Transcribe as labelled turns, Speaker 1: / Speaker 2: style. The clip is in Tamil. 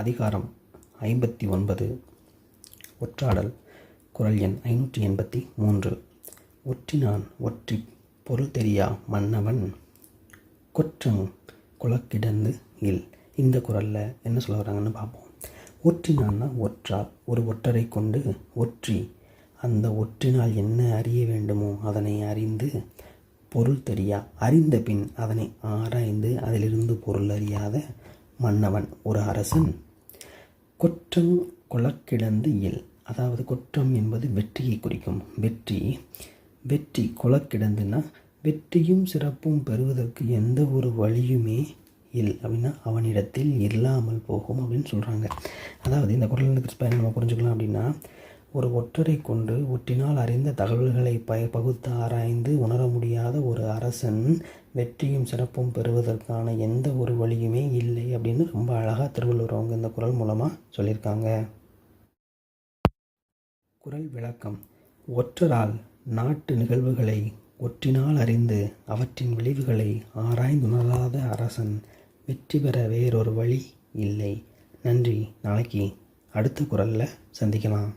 Speaker 1: அதிகாரம் ஐம்பத்தி ஒன்பது. ஒற்றாடல் குரல் எண் ஐநூற்றி எண்பத்தி மூன்று. ஒற்றினான் ஒற்றி பொருள் தெரியா மன்னவன்? கொற்றம் குலக்கிடந்து இல். இந்த குரலில் என்ன சொல்ல வராங்கன்னு பார்ப்போம். ஒற்றினான்னா ஒற்றார் ஒரு ஒற்றரை கொண்டு ஒற்றி. அந்த ஒற்றினால் என்ன அறிய வேண்டுமோ அதனை அறிந்து பொருள் தெரியா அறிந்த பின் அதனை ஆராய்ந்து அதிலிருந்து பொருள் அறியாத மன்னவன் ஒரு அரசன். குற்றம் கொலக்கிடந்து இல் அதாவது குற்றம் என்பது வெற்றியை குறிக்கும். வெற்றி வெற்றி குலக்கிடந்துன்னா வெற்றியும் சிறப்பும் பெறுவதற்கு எந்த ஒரு வழியுமே இல். அப்படின்னா அவனிடத்தில் இல்லாமல் போகும் அப்படின்னு சொல்கிறாங்க அதாவது இந்த குரல் கிறிஸ்பை நம்ம புரிஞ்சுக்கலாம் அப்படின்னா ஒரு ஒற்றரை கொண்டு ஒற்றினால் அறிந்த தகவல்களை ப பகுத்து ஆராய்ந்து உணர முடியாத ஒரு அரசன் வெற்றியும் சிறப்பும் பெறுவதற்கான எந்த ஒரு வழியுமே இல்லை அப்படின்னு ரொம்ப அழகாக திருவள்ளுவர் அவங்க இந்த குரல் மூலமாக சொல்லியிருக்காங்க. குரல் விளக்கம். ஒற்றரால் நாட்டு நிகழ்வுகளை ஒற்றினால் அறிந்து அவற்றின் விளைவுகளை ஆராய்ந்துணராத அரசன் வெற்றி பெற வேறொரு வழி இல்லை. நன்றி. நாளைக்கு அடுத்த குரலில் சந்திக்கலாம்.